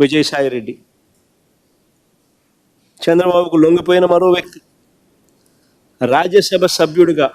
విజయసాయి రెడ్డి చంద్రబాబుకు లొంగిపోయిన మరో వ్యక్తి. రాజ్యసభ సభ్యుడిగా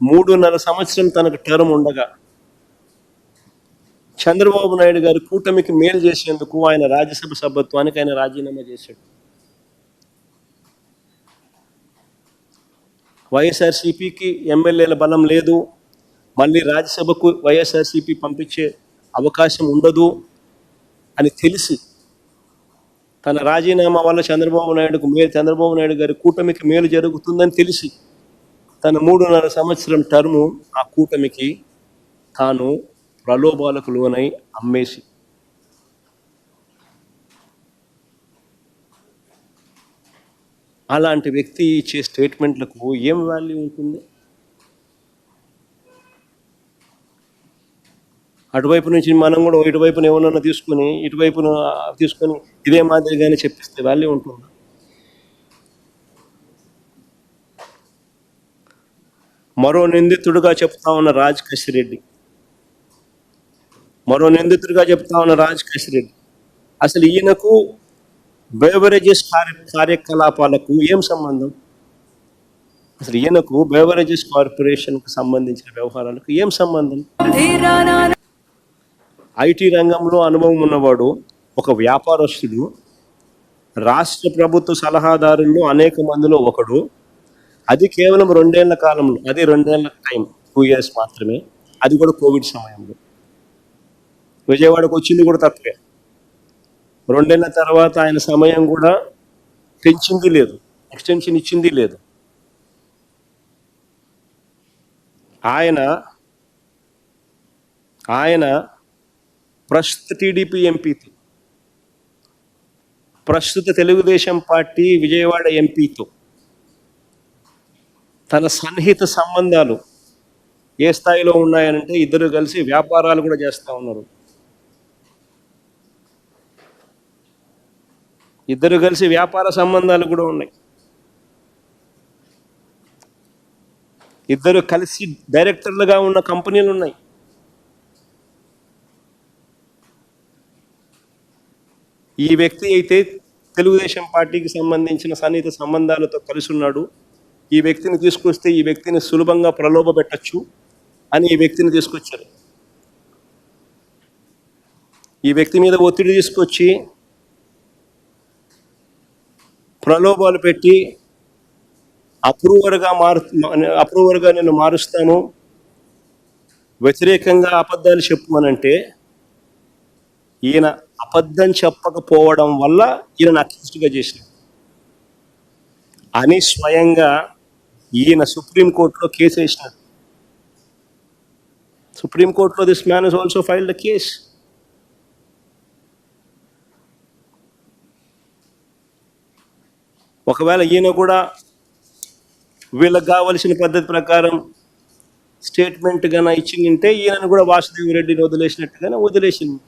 మూడున్నర సంవత్సరం తనకు టర్మ్ ఉండగా చంద్రబాబు నాయుడు గారి కూటమికి మేలు చేసేందుకు ఆయన రాజ్యసభ సభ్యత్వానికి ఆయన రాజీనామా చేశాడు. వైఎస్ఆర్సీపీకి ఎమ్మెల్యేల బలం లేదు. మళ్ళీ రాజ్యసభకు వైఎస్ఆర్సీపీ పంపించే అవకాశం ఉండదు. అని తెలిసి తన రాజీనామా వల్ల చంద్రబాబు నాయుడుకు మేలు చంద్రబాబు నాయుడు గారి కూటమికి మేలు జరుగుతుందని తెలిసి తన మూడున్నర సంవత్సరం టర్ము ఆ కూటమికి తాను ప్రలోభాలకు లోనై అమ్మేసి అలాంటి వ్యక్తి ఇచ్చే స్టేట్మెంట్లకు ఏం వాల్యూ ఉంటుంది? అటువైపు నుంచి మనం కూడా ఇటువైపున ఏమన్నా తీసుకుని ఇటువైపున తీసుకొని ఇదే మాదిరిగానే చెప్పిస్తే వాల్యూ ఉంటుంది. మరో నిందితుడుగా చెప్తా ఉన్న రాజ్ కసిరెడ్డి. మరో నిందితుడిగా చెప్తా ఉన్న రాజ్ కసిరెడ్డి. అసలు ఈయనకు బేవరేజెస్ కార్య కార్యకలాపాలకు ఏం సంబంధం? అసలు ఈయనకు బేవరేజెస్ కార్పొరేషన్కు సంబంధించిన వ్యవహారాలకు ఏం సంబంధం? ఐటీ రంగంలో అనుభవం ఉన్నవాడు ఒక వ్యాపారస్తుడు రాష్ట్ర ప్రభుత్వ సలహాదారుల్లో అనేక మందిలో ఒకడు. అది కేవలం రెండేళ్ళ కాలంలో అది రెండేళ్ళ టైం టూ ఇయర్స్ మాత్రమే. అది కూడా కోవిడ్ సమయంలో. విజయవాడకు వచ్చింది కూడా తక్కువే రెండేళ్ళ తర్వాత ఆయన సమయం కూడా పెంచింది లేదు ఎక్స్టెన్షన్ ఇచ్చింది లేదు. ఆయన ఆయన ప్రస్తుత టీడీపీ ఎంపీతో ప్రస్తుత తెలుగుదేశం పార్టీ విజయవాడ ఎంపీతో తన సన్నిహిత సంబంధాలు ఏ స్థాయిలో ఉన్నాయనంటే ఇద్దరు కలిసి వ్యాపారాలు కూడా చేస్తూ ఉన్నారు. ఇద్దరు కలిసి వ్యాపార సంబంధాలు కూడా ఉన్నాయి. ఇద్దరు కలిసి డైరెక్టర్లుగా ఉన్న కంపెనీలు ఉన్నాయి. ఈ వ్యక్తి అయితే తెలుగుదేశం పార్టీకి సంబంధించిన సన్నిహిత సంబంధాలతో కలిసి ఉన్నాడు. ఈ వ్యక్తిని తీసుకొస్తే ఈ వ్యక్తిని సులభంగా ప్రలోభ పెట్టచ్చు అని ఈ వ్యక్తిని తీసుకొచ్చారు. ఈ వ్యక్తి మీద ఒత్తిడి తీసుకొచ్చి ప్రలోభాలు పెట్టి అప్రూవర్గా మారు అప్రూవర్గా నేను మారుస్తాను వ్యతిరేకంగా అబద్ధాలు చెప్పు అని అంటే ఈయన అబద్ధం చెప్పకపోవడం వల్ల ఈయన అక్యూస్డ్గా చేసిన అని స్వయంగా ఈయన సుప్రీంకోర్టులో కేసు వేసినారు సుప్రీంకోర్టులో this man is also filed the case. ఒకవేళ ఈయన కూడా వీళ్ళకి కావలసిన పద్ధతి ప్రకారం స్టేట్మెంట్ గాన ఇచ్చిందంటే ఈయనను కూడా వాసుదేవి రెడ్డిని వదిలేసినట్టుగానే వదిలేసింది.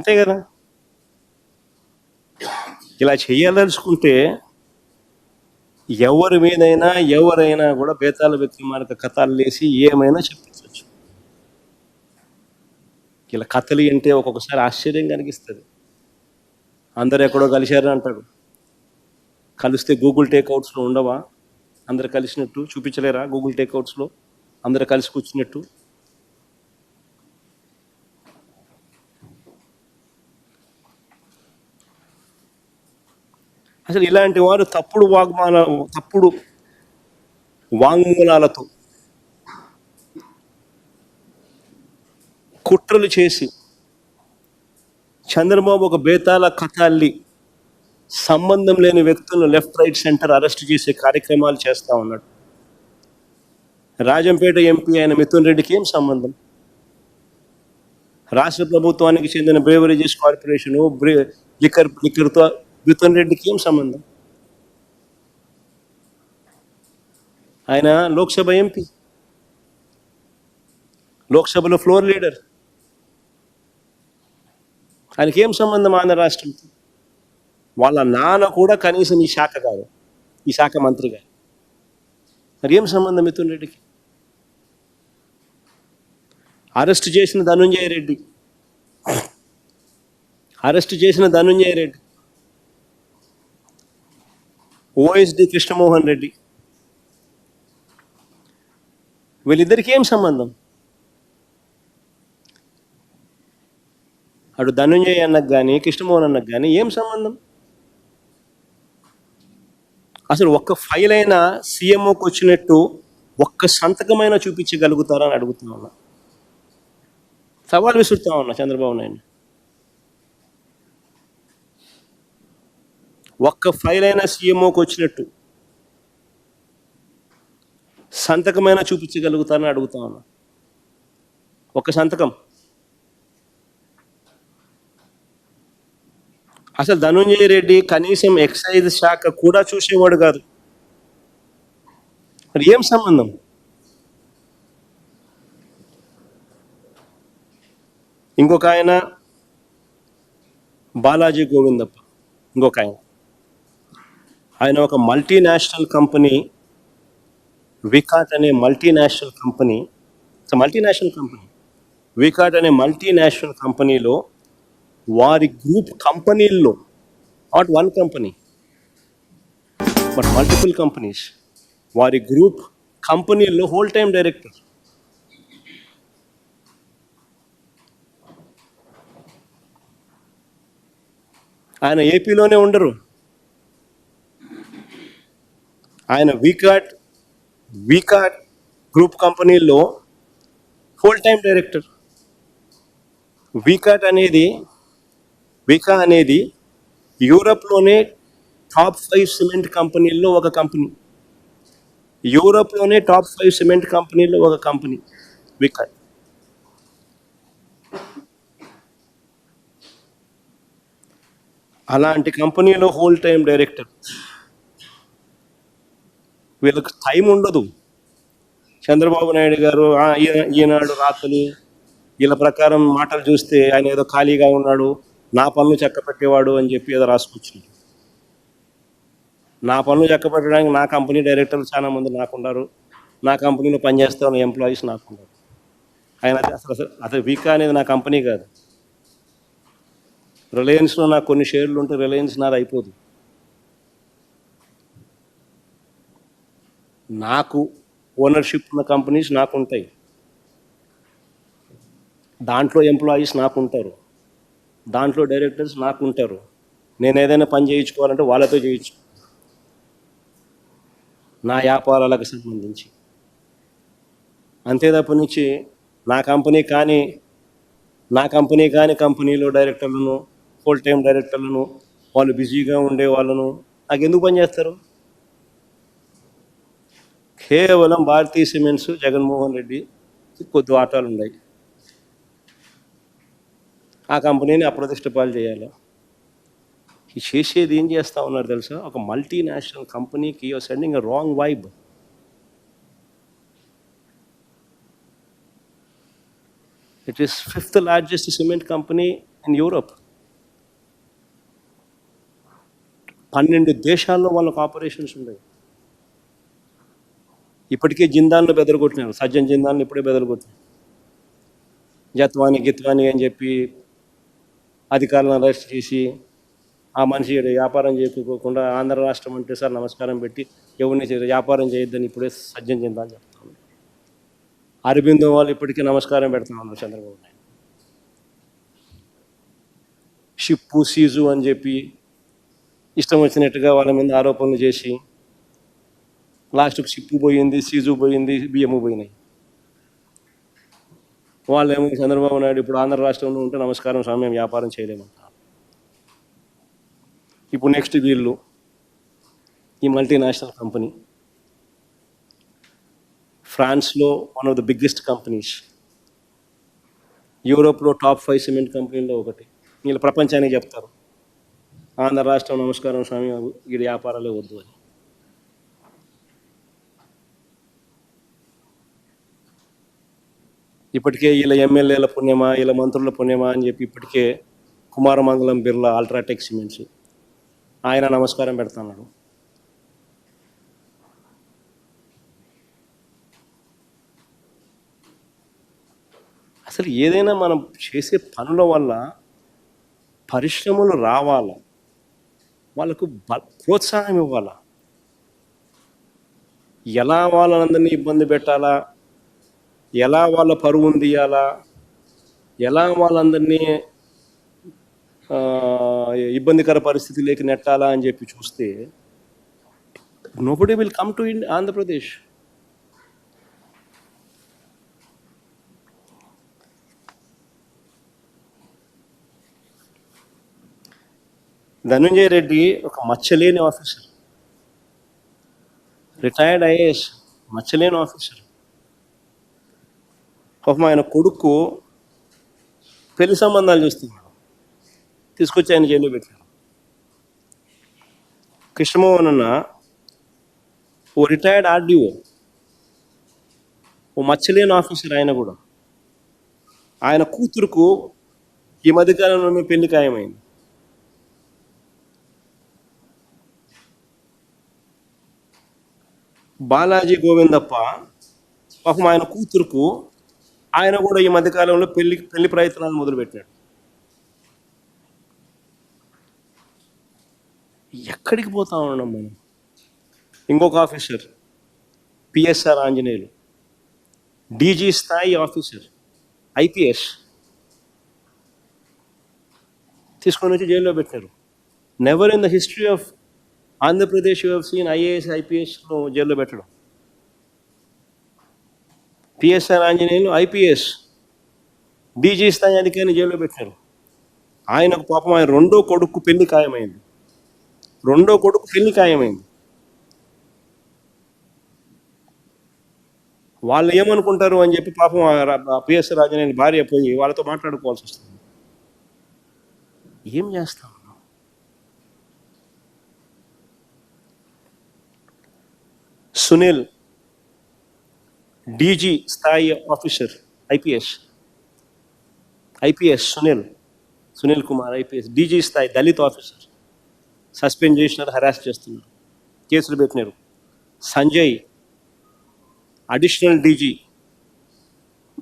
అంతే కదా? ఇలా చేయాలనుకుంటే ఎవరి మీదైనా ఎవరైనా కూడా బేతాల వ్యక్తి మనకు కథలు లేసి ఏమైనా చెప్పించవచ్చు. ఇలా కథలు అంటే ఒక్కొక్కసారి ఆశ్చర్యం కనిపిస్తుంది అందరు ఎక్కడో కలిశారు అంటాడు కలిస్తే గూగుల్ టేక్అవుట్స్లో ఉండవా? అందరు కలిసినట్టు చూపించలేరా గూగుల్ టేక్అవుట్స్లో అందరు కలిసి కూర్చున్నట్టు? అసలు ఇలాంటి వారు తప్పుడు వాగ్మాన తప్పుడు వాంగ్మూలాలతో కుట్రలు చేసి చంద్రబాబు ఒక బేతాల కథల్లి సంబంధం లేని వ్యక్తులను లెఫ్ట్ రైట్ సెంటర్ అరెస్ట్ చేసే కార్యక్రమాలు చేస్తూ ఉన్నాడు. రాజంపేట ఎంపీ అయిన మిథున్ రెడ్డికి ఏం సంబంధం? రాష్ట్ర ప్రభుత్వానికి చెందిన బ్రేవరేజెస్ కార్పొరేషన్ బ్రే లిక్కర్ లిక్కర్తో మిథున్ రెడ్డికి ఏం సంబంధం? ఆయన లోక్సభ ఎంపీ. లోక్సభలో ఫ్లోర్ లీడర్. ఆయనకి ఏం సంబంధం ఆంధ్ర రాష్ట్రంతో వాళ్ళ నాన్న కూడా కనీసం ఈ శాఖ కాదు. ఈ శాఖ మంత్రి గారు మరి ఏం సంబంధం మిథున్ రెడ్డికి? అరెస్ట్ చేసిన ధనుంజయ రెడ్డి. అరెస్ట్ చేసిన ధనుంజయ రెడ్డి. ఓఎస్డి కృష్ణమోహన్ రెడ్డి. వీళ్ళిద్దరికి ఏం సంబంధం? అటు ధనుంజయ్ అన్నకు కానీ కృష్ణమోహన్ అన్నకు కానీ ఏం సంబంధం? అసలు ఒక్క ఫైల్ అయినా సీఎంఓకి వచ్చినట్టు ఒక్క సంతకమైనా చూపించగలుగుతారని అడుగుతా ఉన్నా. సవాల్ విసురుతా ఉన్నా చంద్రబాబు నాయుడు. ఒక్క ఫైల్ అయినా సీఎంఓకి వచ్చినట్టు. సంతకమైనా చూపించగలుగుతారని అడుగుతా ఉన్నా. ఒక సంతకం. అసలు ధనుంజయ రెడ్డి కనీసం ఎక్సైజ్ శాఖ కూడా చూసేవాడు కాదు. మరి ఏం సంబంధం? ఇంకొక ఆయన బాలాజీ గోవిందప్ప. ఇంకొక ఆయన. ఆయన ఒక మల్టీనేషనల్ కంపెనీ వికాట్ అనే multinational company multinational company Vicat అనే మల్టీనేషనల్ కంపెనీలో వారి గ్రూప్ కంపెనీల్లో not one company but multiple companies వారి గ్రూప్ కంపెనీల్లో హోల్ టైమ్ డైరెక్టర్ ఆయన ఏపీలోనే ఉండరు. ఆయన వీకాట్ వీకాట్ గ్రూప్ కంపెనీల్లో ఫుల్ టైం డైరెక్టర్ వీకాట్ అనేది వికా అనేది యూరప్లోనే టాప్ ఫైవ్ సిమెంట్ కంపెనీల్లో ఒక కంపెనీ యూరప్లోనే టాప్ ఫైవ్ సిమెంట్ కంపెనీల్లో ఒక కంపెనీ వికాట్ అలాంటి కంపెనీలో హోల్ టైం డైరెక్టర్ వీళ్ళకి టైం ఉండదు. చంద్రబాబు నాయుడు గారు ఈనాడు రాత్రులు వీళ్ళ ప్రకారం మాటలు చూస్తే ఆయన ఏదో ఖాళీగా ఉన్నాడు నా పనులు చెక్క పెట్టేవాడు అని చెప్పి ఏదో రాసుకొచ్చింది నా పనులు చెక్క పెట్టడానికి నా కంపెనీ డైరెక్టర్లు చాలా మంది నాకున్నారు. నా కంపెనీలో పనిచేస్తే ఉన్న ఎంప్లాయీస్ నాకున్నారు. ఆయన అసలు అసలు అసలు వీకా అనేది నా కంపెనీ కాదు. రిలయన్స్లో నాకు కొన్ని షేర్లు ఉంటే రిలయన్స్ నాది అయిపోదు. నాకు ఓనర్షిప్ ఉన్న కంపెనీస్ నాకు ఉంటాయి దాంట్లో ఎంప్లాయీస్ నాకు ఉంటారు దాంట్లో డైరెక్టర్స్ నాకు ఉంటారు నేను ఏదైనా పని చేయించుకోవాలంటే వాళ్ళతో చేయించు నా వ్యాపారాలకు సంబంధించి. అంతే తప్ప నుంచి నా కంపెనీ కానీ నా కంపెనీ కానీ కంపెనీలో డైరెక్టర్లను ఫుల్ టైం డైరెక్టర్లను వాళ్ళు బిజీగా ఉండే వాళ్ళను నాకు ఎందుకు పనిచేస్తారు కేవలం భారతీయ సిమెంట్స్ జగన్మోహన్ రెడ్డి కొద్ది వాటాలు ఉన్నాయి. ఆ కంపెనీని అప్రతిష్టపాలు చేయాలి. ఈ చేసేది ఏం చేస్తా ఉన్నారు తెలుసా? ఒక మల్టీనేషనల్ కంపెనీకి you are sending wrong vibe it is fifth largest cement company in Europe పన్నెండు దేశాల్లో వాళ్ళకు ఆపరేషన్స్ ఉన్నాయి. ఇప్పటికే జిందాన్లు బెదరగొట్టినారు. సజ్జన్ జిందాన్లు ఇప్పుడే బెదరగొట్టినారు. జత్వాని గిత్వాని అని చెప్పి అధికారులను అరెస్ట్ చేసి ఆ మనిషి వ్యాపారం చేయకోకుండా ఆంధ్ర రాష్ట్రం అంటే సార్ నమస్కారం పెట్టి ఎవరిని వ్యాపారం చేయొద్దని ఇప్పుడే సజ్జన్ జిందాన్ చెప్తాను అరబిందో వాళ్ళు ఇప్పటికీ నమస్కారం పెడతా ఉన్నారు చంద్రబాబు నాయుడు. షిప్పు సీజు అని చెప్పి ఇష్టం వచ్చినట్టుగా వాళ్ళ మీద ఆరోపణలు చేసి లాస్ట్కి సిప్పు పోయింది సీజు పోయింది బియ్యము పోయినాయి. వాళ్ళేమో చంద్రబాబు నాయుడు ఇప్పుడు ఆంధ్ర రాష్ట్రంలో ఉంటే నమస్కారం స్వామి వ్యాపారం చేయలేమంటారు ఇప్పుడు నెక్స్ట్ వీళ్ళు ఈ మల్టీనేషనల్ కంపెనీ. ఫ్రాన్స్లో one of the biggest companies. యూరోప్లో టాప్ ఫైవ్ సిమెంట్ కంపెనీలో ఒకటి. వీళ్ళు ప్రపంచానికి చెప్తారు ఆంధ్ర రాష్ట్రం నమస్కారం స్వామి వీడి వ్యాపారాలే వద్దు అని. ఇప్పటికే వీళ్ళ ఎమ్మెల్యేల పుణ్యమా వీళ్ళ మంత్రుల పుణ్యమా అని చెప్పి ఇప్పటికే కుమారమంగళం బిర్లా అల్ట్రాటెక్ సిమెంట్స్. ఆయన నమస్కారం పెడుతున్నాడు. అసలు ఏదైనా మనం చేసే పనుల వల్ల పరిశ్రమలు రావాలా? వాళ్ళకు బ ప్రోత్సాహం ఇవ్వాలా? ఎలా వాళ్ళందరినీ ఇబ్బంది పెట్టాలా? ఎలా వాళ్ళ పరువును తీయాలా ఎలా వాళ్ళందరినీ ఇబ్బందికర పరిస్థితిలోకి నెట్టాలా అని చెప్పి చూస్తే nobody will come to in Andhra Pradesh Dhananjaya Reddy ఒక మచ్చలేని ఆఫీసర్. రిటైర్డ్ ఐఏఎస్ మచ్చలేని ఆఫీసర్. పాపం ఆయన కొడుకు పెళ్ళి సంబంధాలు చూస్తున్నాడు తీసుకొచ్చి ఆయన జైల్లో పెట్టారు. కృష్ణమోహన్ అన్న ఓ రిటైర్డ్ ఆర్డీఓ ఓ మచ్చలేని ఆఫీసర్ ఆయన కూడా. ఆయన కూతురుకు ఈ మధ్యకాలంలోనే పెళ్ళి ఖాయమైంది. బాలాజీ గోవిందప్ప పాపం ఆయన కూతురుకు ఆయన కూడా ఈ మధ్యకాలంలో పెళ్ళి పెళ్ళి ప్రయత్నాలు మొదలుపెట్టాడు ఎక్కడికి పోతా ఉన్నాం మనం? ఇంకొక ఆఫీసర్ పిఎస్ఆర్ ఆంజనేయులు. డీజీ స్థాయి ఆఫీసర్ ఐపీఎస్ తీసుకొని వచ్చి జైల్లో పెట్టారు never in the history of Andhra Pradesh you seen IAS ఐపీఎస్ను జైల్లో పెట్టడం. పిఎస్ఆర్ ఆంజనేయులు ఐపీఎస్ డీజీ స్థాయి అధికారిని జైల్లో పెట్టారు ఆయనకు పాపం ఆయన రెండో కొడుకు పెళ్ళి ఖాయమైంది. రెండో కొడుకు పెళ్ళి ఖాయమైంది. వాళ్ళు ఏమనుకుంటారు అని చెప్పి పాపం పిఎస్ రాజనేని భార్య పోయి వాళ్ళతో మాట్లాడుకోవాల్సి వస్తుంది. ఏం చేస్తాం సునీల్ డీజీ స్థాయి officer IPS IPS Sunil Sunil Kumar IPS DG స్థాయి దళిత్ ఆఫీసర్. సస్పెండ్ చేసినారు హరాస్ చేస్తున్నారు. కేసులు పెట్టినారు. Sanjay additional DG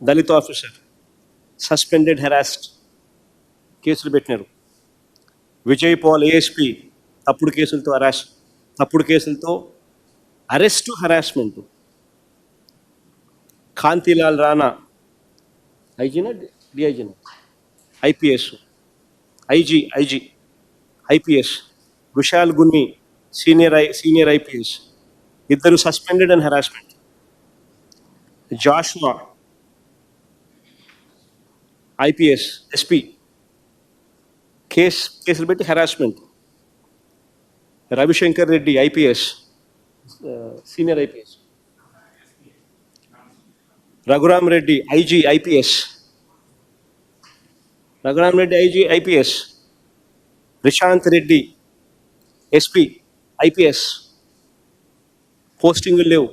Dalit officer suspended harassed కేసులు పెట్టినారు. విజయ్ పాల్ ఏఎస్పి తప్పుడు కేసులతో హరాస్ తప్పుడు కేసులతో అరెస్టు హరాస్మెంట్. కాంతిలాల్ రాణా ఐజీనా డిఐజీనా IPS IG IG IPS Vishal Gunni senior I senior IPS ఇద్దరు suspended and harassment Joshua IPS SP case కేసులు పెట్టి harassment Ravishankar Reddy IPS senior IPS Raghuram Reddy IG IPS. Raghuram Reddy IG IPS. Rishant Reddy SP IPS. పోస్టింగులు లేవు.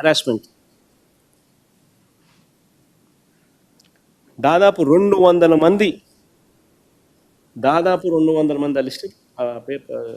Harassment. దాదాపు రెండు వందల మంది దాదాపు రెండు వందల మంది ఆ లిస్ట్ ఆ పేపర్